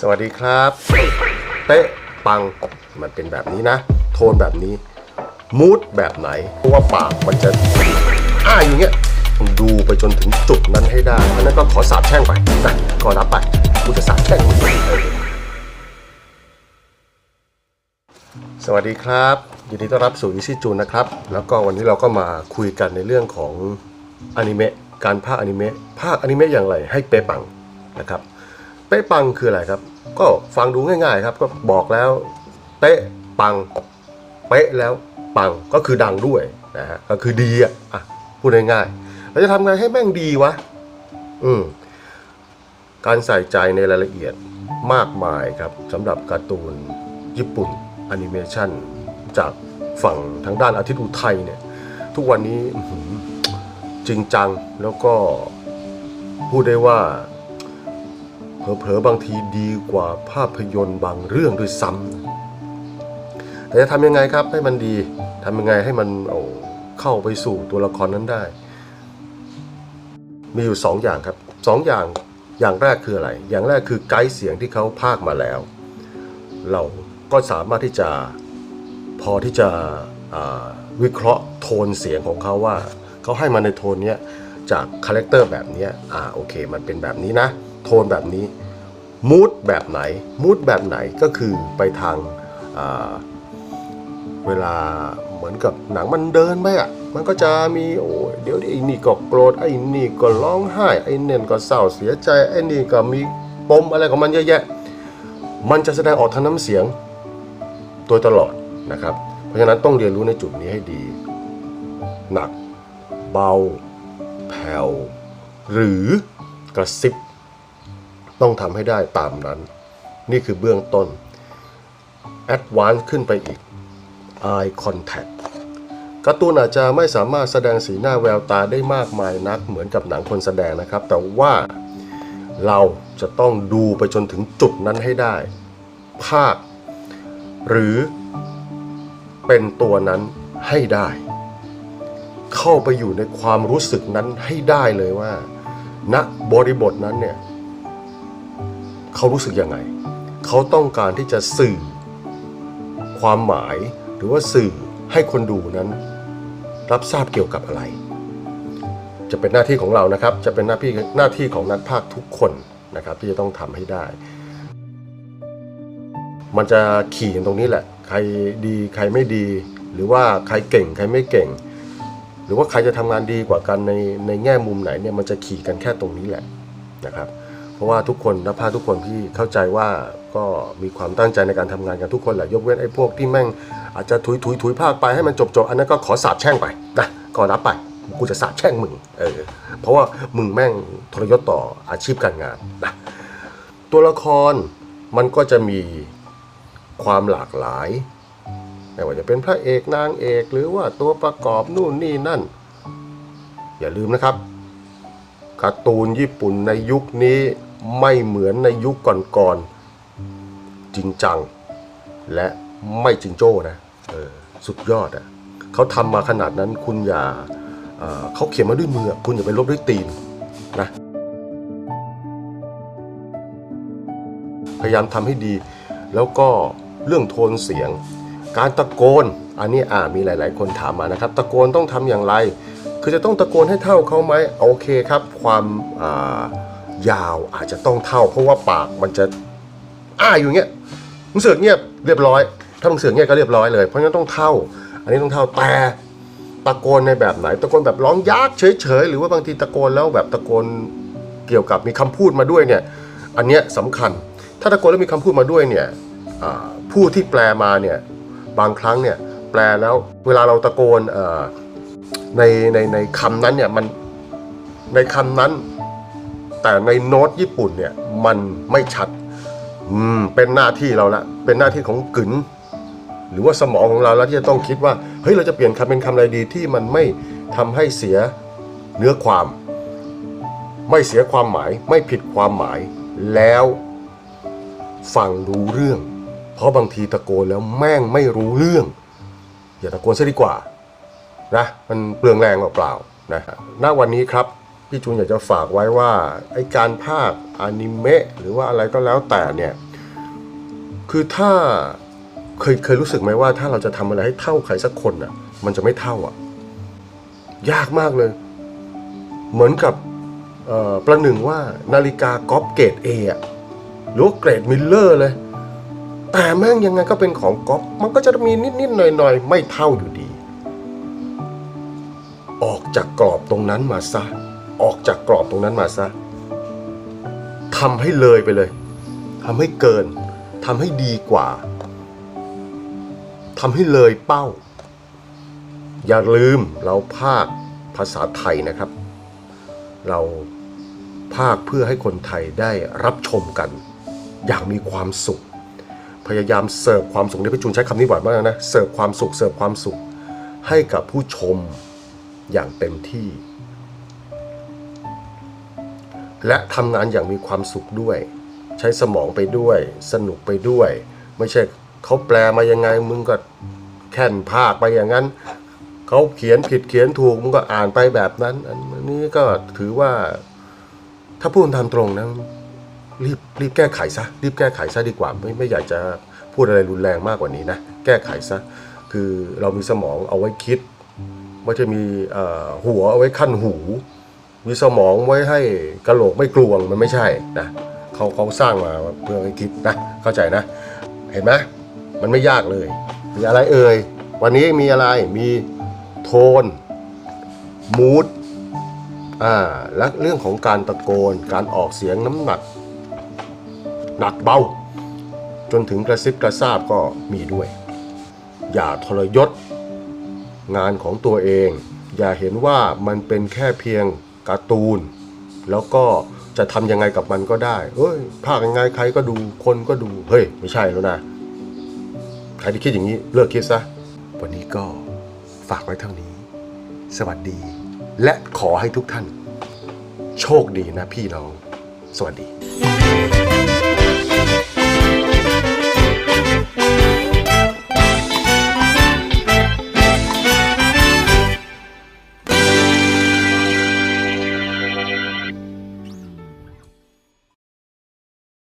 สวัสดีครับ เป๊ะปังมันเป็นแบบนี้นะ โทนแบบนี้ มูดแบบไหน เพราะว่าปากมันจะอ้าอย่างเงี้ยดูไปจนถึงจุดนั้นให้ได้เพราะนั้นก็ขอสาบแช่งไปนะก็รับไปกูจะสาบแช่งสวัสดีครับยินดีต้อนรับสู่ Easy June นะครับ แล้วก็วันนี้เราก็มาคุยกันในเรื่องของอนิเมะการภาคอนิเมะภาคอนิเมะอย่างไรให้เป๊ะปังนะครับ เป๊ะปังคืออะไรครับ ก็ฟังดูง่ายๆครับ ก็บอกแล้ว เป๊ะปัง เป๊ะแล้วปังก็คือดังด้วยนะฮะก็คือดีอะพูดง่ายๆเราจะทำไงให้แม่งดีวะอืมการใส่ใจในรายละเอียดมากมายครับสำหรับการ์ตูนญี่ปุ่นแอนิเมชันจากฝั่งทางด้านอาทิตย์อุทัยเนี่ย ทุกวันนี้จริงจังแล้วก็พูดได้ว่า เผลอๆบางทีดีกว่าภาพยนตร์บางเรื่องด้วยซ้ำแต่จะทำยังไงครับให้มันดีทำยังไงให้มันเเข้าไปสู่ตัวละครนั้นได้ มีอยู่สองอย่างครับสองอย่างอย่างแรกคืออะไร อย่างแรกคือไกด์เสียงที่เขาพากมาแล้ว เราก็สามารถที่จะพอที่จะวิเคราะห์โทนเสียงของเขาว่า เขาให้มาในโทนนี้จากคาแรคเตอร์แบบนี้อ่าโอเค มันเป็นแบบนี้นะ โทนแบบนี้มูดแบบไหนมูดแบบไหนก็คือไปทางเวลาเหมือนกับหนังมันเดินไปอะมันก็จะมีโอ้เดี๋ยวไอ้นี่ก็โกรธไอ้นี่ก็ร้องไห้ไอ้เน่นก็เศร้าเสียใจไอ้นี่ก็มีปมอะไรของมันเยอะแยะ มันจะแสดงออกทางน้ำเสียงโดยตลอดนะครับ เพราะฉะนั้นต้องเรียนรู้ในจุดนี้ให้ดี หนัก เบา แผ่ว หรือกระซิบ ต้องทำให้ได้ตามนั้น นี่คือเบื้องต้น Advance ขึ้นไปอีก Eye Contact การ์ตูนอาจจะไม่สามารถแสดงสีหน้าแววตาได้มากมายนักเหมือนกับหนังคนแสดงนะครับ แต่ว่าเราจะต้องดูไปจนถึงจุดนั้นให้ได้ ภาค หรือเป็นตัวนั้นให้ได้ เข้าไปอยู่ในความรู้สึกนั้นให้ได้เลยว่าณบริบทนั้นเนี่ย เขารู้สึกยังไง เขาต้องการที่จะสื่อ ความหมายหรือว่าสื่อให้คนดูนั้น รับทราบเกี่ยวกับอะไร จะเป็นหน้าที่ของเรานะครับ จะเป็นหน้าที่หน้าที่ของนักภาคทุกคนนะครับ ที่จะต้องทำให้ได้ มันจะขี่กันตรงนี้แหละ ใครดีใครไม่ดี หรือว่าใครเก่ง ใครไม่เก่ง หรือว่าใครจะทำงานดีกว่ากันในในแง่มุมไหนเนี่ยมันจะขี่กันแค่ตรงนี้แหละนะครับ เพราะว่าทุกคนนักพากทุกคนที่เข้าใจว่าก็มีความตั้งใจในการทำงานกันทุกคนแหละยกเว้นไอ้พวกที่แม่งอาจจะถุยถุยถุยภาคไปให้มันจบจบอันนั้นก็ขอสาบแช่งไปนะก็รับไปกูจะสาบแช่งมึงเออเพราะว่ามึงแม่งทรยศต่ออาชีพการงานนะตัวละครมันก็จะมีความหลากหลายไม่ว่าจะเป็นพระเอกนางเอกหรือว่าตัวประกอบนู่นนี่นั่น อย่าลืมนะครับการ์ตูนญี่ปุ่นในยุคนี้ ไม่เหมือนในยุคก่อนๆจริงจัง และไม่จริงโจ้นะออสุดยอดอะ่ะเขาทำมาขนาดนั้นคุณอย่าเออเขาเขียนมาด้วยมือ คุณอย่าไปลบด้วยตีนนะพยายามทำให้ดี แล้วก็เรื่องโทนเสียง การตะโกน อันนี้อ่ามีหลาย ๆ คนถามมานะครับ ตะโกนต้องทำอย่างไร คือจะต้องตะโกนให้เท่าเขาไหมโอเคครับ ความอ่า ยาวอาจจะต้องเท่า เพราะว่าปากมันจะอ้าอยู่เงี้ยมึงเสือกเงียบเรียบร้อย ถ้ามึงเสือกเงียบก็เรียบร้อยเลย เพราะฉะนั้นต้องเท่า อันนี้ต้องเท่าแต่ตะโกนในแบบไหน ตะโกนแบบร้องยากเฉยๆหรือว่าบางทีตะโกนแล้วแบบตะโกนเกี่ยวกับมีคำพูดมาด้วยเนี่ยอันเนี้ยสำคัญ ถ้าตะโกนแล้วมีคำพูดมาด้วยเนี่ยผู้ที่แปลมาเนี่ยบางครั้งเนี่ยแปลแล้วเวลาเราตะโกนในในในคำนั้นเนี่ยมันในคำนั้น แต่ในโน้ตญี่ปุ่นเนี่ยมันไม่ชัด อืมเป็นหน้าที่เราละ เป็นหน้าที่ของกึ๋นหรือว่าสมองของเราแล้วที่จะต้องคิดว่าเฮ้ยเราจะเปลี่ยนคำเป็นคำอะไรดีที่มันไม่ทำให้เสียเนื้อความ ไม่เสียความหมาย ไม่ผิดความหมาย แล้วฟังรู้เรื่อง เพราะบางทีตะโกนแล้วแม่งไม่รู้เรื่อง อย่าตะโกนซะดีกว่านะมันเปลืองแรงเปล่าๆนะฮะณวันนี้ครับ พี่จูนอยากจะฝากไว้ว่าไอการภาคอนิเมะหรือว่าอะไรก็แล้วแต่เนี่ย คือถ้าเคยเคยรู้สึกไหมว่าถ้าเราจะทำอะไรให้เท่าใครสักคนอะ มันจะไม่เท่าอะ ยากมากเลย เหมือนกับประหนึ่งว่านาฬิกากอล์ฟเกรดเอะหรือว่าเกรดมิลเลอร์เลย แต่แม่งยังไงก็เป็นของกอล์ฟมันก็จะมีนิดๆหน่อยๆ ไม่เท่าอยู่ดี ออกจากกรอบตรงนั้นมาซะ ออกจากกรอบตรงนั้นมาซะทำให้เลยไปเลยทำให้เกินทำให้ดีกว่าทำให้เลยเป้า อย่าลืมเราภาคภาษาไทยนะครับ เราภาคเพื่อให้คนไทยได้รับชมกัน อย่างมีความสุข พยายามเสิร์ฟความสุขนี่พี่จูนใช้คำนี้บ่อยมากนะเสิร์ฟความสุขเสิร์ฟความสุข ให้กับผู้ชมอย่างเต็มที่ และทำงานอย่างมีความสุขด้วย ใช้สมองไปด้วย สนุกไปด้วย ไม่ใช่เขาแปลมายังไงมึงก็แค่นภาคไปอย่างนั้นเขาเขียนผิดเขียนถูกมึงก็อ่านไปแบบนั้น อันนี้ก็ถือว่า ถ้าพูดตามตรงนะรีบรีบแก้ไขซะรีบแก้ไขซะดีกว่า ไม่ไม่อยากจะพูดอะไรรุนแรงมากกว่านี้นะแก้ไขซะคือเรามีสมองเอาไว้คิดไม่ใช่มีหัวเอาไว้ขั้นหู มีสมองไว้ให้กระโหลกไม่กลวงมันไม่ใช่นะเขาเขาสร้างมาเพื่อให้คิดนะเข้าใจนะ เห็นไหมมันไม่ยากเลย มีอะไรเอ่ย วันนี้มีอะไรมีโทนมูดอ่าและเรื่องของการตะโกน การออกเสียงน้ำหนัก หนักเบา จนถึงกระซิบกระซาบก็มีด้วย อย่าทรยศงานของตัวเอง อย่าเห็นว่ามันเป็นแค่เพียง การ์ตูน แล้วก็จะทำยังไงกับมันก็ได้เอ้ยภาคยังไงใครก็ดูคนก็ดูเฮ้ยไม่ใช่แล้วนะใครที่คิดอย่างนี้เลิกคิดซะวันนี้ก็ฝากไว้เท่านี้ สวัสดี และขอให้ทุกท่าน โชคดีนะพี่น้อง สวัสดี